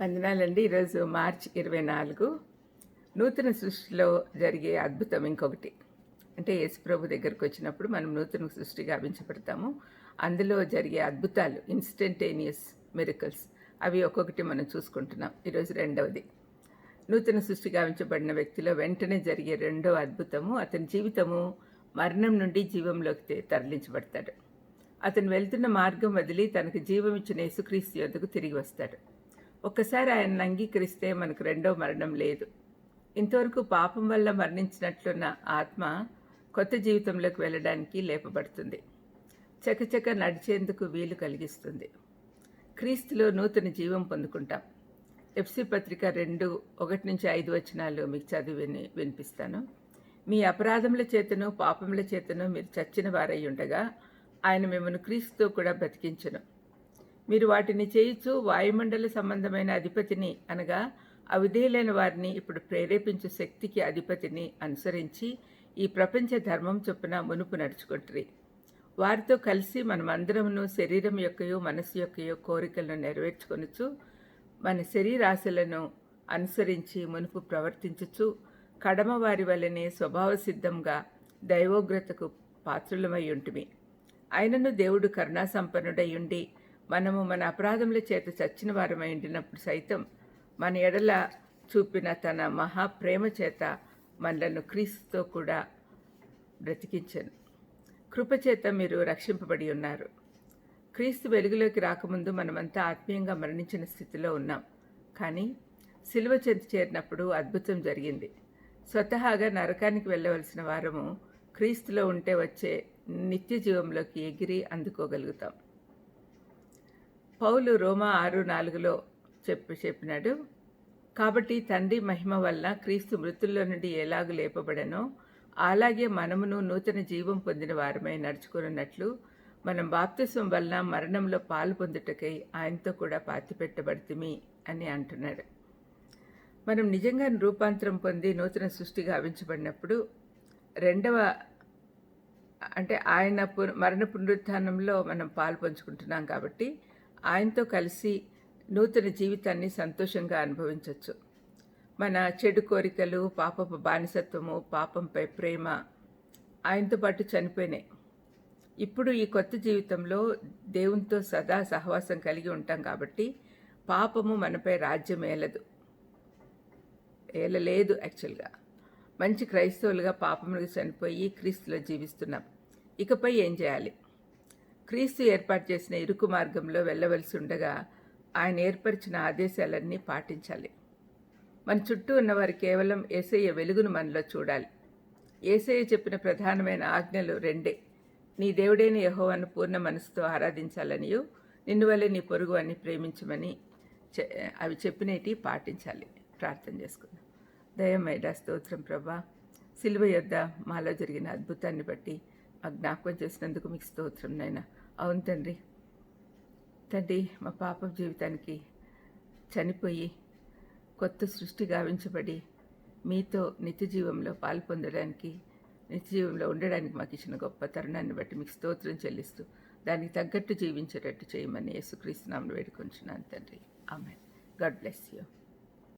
వందనాలండి. ఈరోజు మార్చ్ ఇరవై నాలుగు. నూతన సృష్టిలో జరిగే అద్భుతం ఇంకొకటి. అంటే యేసుప్రభు దగ్గరకు వచ్చినప్పుడు మనం నూతన సృష్టి గావించబడతాము అందులో జరిగే అద్భుతాలు ఇన్స్టంటేనియస్ మెరికల్స్ అవి ఒక్కొక్కటి మనం చూసుకుంటున్నాం. ఈరోజు రెండవది. నూతన సృష్టి గావించబడిన వ్యక్తిలో వెంటనే జరిగే రెండవ అద్భుతము అతని జీవితము మరణం నుండి జీవంలోకి తరలించబడతాడు. అతను వెళ్తున్న మార్గం వదిలి తనకు జీవం ఇచ్చిన యేసుక్రీస్తు యొద్దకు తిరిగి వస్తాడు. ఒక్కసారి ఆయనను అంగీకరిస్తే మనకు రెండో మరణం లేదు. ఇంతవరకు పాపం వల్ల మరణించినట్లున్న ఆత్మ కొత్త జీవితంలోకి వెళ్ళడానికి లేపబడుతుంది. చకచక నడిచేందుకు వీలు కలిగిస్తుంది. క్రీస్తులో నూతన జీవం పొందుకుంటాం. ఎఫ్సి పత్రిక రెండు ఒకటి నుంచి ఐదు వచనాలు మీకు చదివి వినిపిస్తాను. మీ అపరాధముల చేతను పాపముల చేతను మీరు చచ్చిన వారై ఉండగా ఆయన మిమ్మల్ని క్రీస్తుతో కూడా బ్రతికించను. మీరు వాటిని చేయుచు వాయుమండల సంబంధమైన అధిపతిని అనగా అవిధేయులైన వారిని ఇప్పుడు ప్రేరేపించు శక్తికి అధిపతిని అనుసరించి ఈ ప్రపంచ ధర్మం చొప్పున మునుపు నడుచుకుంటుంది వారితో కలిసి మనమందరమును శరీరం యొక్కయో మనస్సు యొక్కయో కోరికలను నెరవేర్చుకొనుచు మన శరీరాశలను అనుసరించి మునుపు ప్రవర్తించుచు కడమ వారి వలనే స్వభావ సిద్ధంగా దైవోగ్రతకు పాత్రులమై ఉంటుమి. ఆయనను దేవుడు కరుణాసంపన్నుడై ఉండి మనము మన అపరాధముల చేత చచ్చిన వారమై ఉండినప్పుడు సైతం మన ఎడల చూపిన తన మహాప్రేమ చేత మనలను క్రీస్తుతో కూడా బ్రతికించను. కృపచేత మీరు రక్షింపబడి ఉన్నారు. క్రీస్తు వెలుగులోకి రాకముందు మనమంతా ఆత్మీయంగా మరణించిన స్థితిలో ఉన్నాం. కానీ సిలువ చెంత చేరినప్పుడు అద్భుతం జరిగింది. స్వతహాగా నరకానికి వెళ్ళవలసిన వారము క్రీస్తులో ఉంటే వచ్చే నిత్య జీవంలోకి ఎగిరి అందుకోగలుగుతాం. పౌలు రోమా ఆరు నాలుగులో చెప్పి చెప్పినాడు కాబట్టి తండ్రి మహిమ వల్ల క్రీస్తు మృతుల్లో నుండి ఎలాగు లేపబడనో అలాగే మనమును నూతన జీవం పొందిన వారమై నడుచుకున్నట్లు మనం బాప్తిస్వం వలన మరణంలో పాలు పొందుటకై ఆయనతో కూడా పాతిపెట్టబడితిమి అని అంటున్నాడు. మనం నిజంగా రూపాంతరం పొంది నూతన సృష్టి గావించబడినప్పుడు రెండవ అంటే ఆయన పు- మరణ పునరుత్థానంలో మనం పాలు పంచుకుంటున్నాం కాబట్టి ఆయనతో కలిసి నూతన జీవితాన్ని సంతోషంగా అనుభవించవచ్చు మన చెడు కోరికలు పాపపు బానిసత్వము పాపంపై ప్రేమ ఆయనతో పాటు చనిపోయినాయి. ఇప్పుడు ఈ కొత్త జీవితంలో దేవునితో సదా సహవాసం కలిగి ఉంటాం కాబట్టి పాపము మనపై రాజ్యం ఏలదు. ఏలలేదు యాక్చువల్గా. మంచి క్రైస్తవులుగా పాపములకు చనిపోయి క్రీస్తులో జీవిస్తున్నాం. ఇకపై ఏం చేయాలి? క్రీస్తు ఏర్పాటు చేసిన ఇరుకు మార్గంలో వెళ్ళవలసి ఉండగా ఆయన ఏర్పరిచిన ఆదేశాలన్నీ పాటించాలి. మన చుట్టూ ఉన్నవారు కేవలం ఏసయ్య వెలుగును మనలో చూడాలి. ఏసయ్య చెప్పిన ప్రధానమైన ఆజ్ఞలు రెండే. నీ దేవుడైన యహోవాను పూర్ణ మనసుతో ఆరాధించాలనియు నిన్ను వల్లే నీ పొరుగు అని ప్రేమించమని చె- అవి చెప్పినవి పాటించాలి. ప్రార్థన చేసుకుందాం. దయమైడా స్తోత్రం ప్రభా సిలువ యొద్ద మాలో జరిగిన అద్భుతాన్ని బట్టి మా జ్ఞాపకం చేసినందుకు మీకు స్తోత్రం నాయన. అవును తండ్రి. తండ్రి మా పాప జీవితానికి చనిపోయి కొత్త సృష్టి గావించబడి మీతో నిత్యజీవంలో పాల్పొందడానికి పాలు పొందడానికి ఉండడానికి మాకు ఇచ్చిన గొప్ప తరుణాన్ని బట్టి మీకు స్తోత్రం చెల్లిస్తూ దానికి తగ్గట్టు జీవించేటట్టు చేయమని యేసుక్రీస్తు నామను వేడుకొంచున్నాను తండ్రి. ఆమె గాడ్ బ్లెస్ యూ.